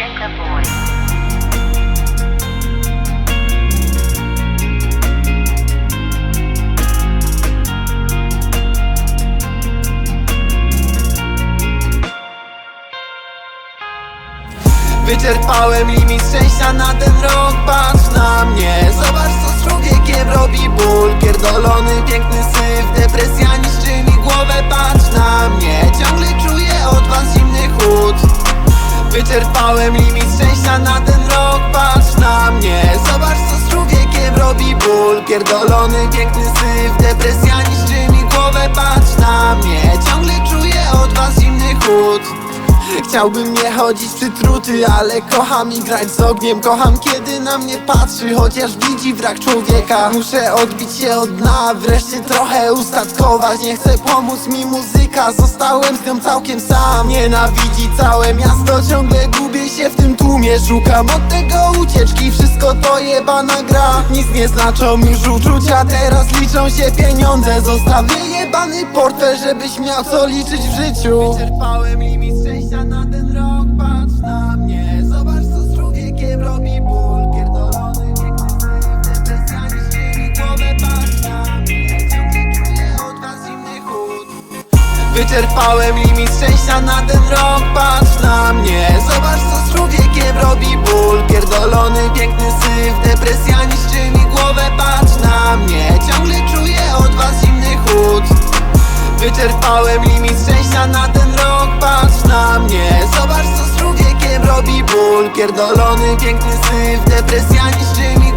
Baka Boy. Wyczerpałem limit szczęścia na ten rok Patrz na Wyczerpałem limit szczęścia na ten rok. Patrz na mnie, zobacz co z człowiekiem robi ból. Pierdolony piękny syf, depresja niszczy mi głowę. Patrz na mnie, ciągle czuję od was zimny chłód. Chciałbym nie chodzić przytruty, ale kocham i grać z ogniem. Kocham kiedy na mnie patrzy, chociaż widzi wrak człowieka. Muszę odbić się od dna, wreszcie trochę ustatkować. Nie chcę pomóc mi muzyka, zostałem z nią całkiem sam. Nienawidzi całe miasto, ciągle tłumie Szukam od tego ucieczki, wszystko to jebana gra. Nic nie znaczą już uczucia, teraz liczą się pieniądze. Zostawię jebany portfel, żebyś miał co liczyć w życiu. Wyczerpałem limit szczęścia na ten rok, patrz na mnie. Zobacz co z człowiekiem robi ból. Pierdolony syf, depresja niszczy głowę Patrz na Wyczerpałem limit szczęścia na ten rok Patrz na mnie, zobacz co z człowiekiem Pierdolony piękny syf, depresja niszczy mi głowę Patrz na mnie, ciągle czuję od was zimny chłód. Wyczerpałem limit szczęścia na ten rok Patrz na mnie, zobacz co z człowiekiem robi ból. Pierdolony piękny syf, depresja niszczy mi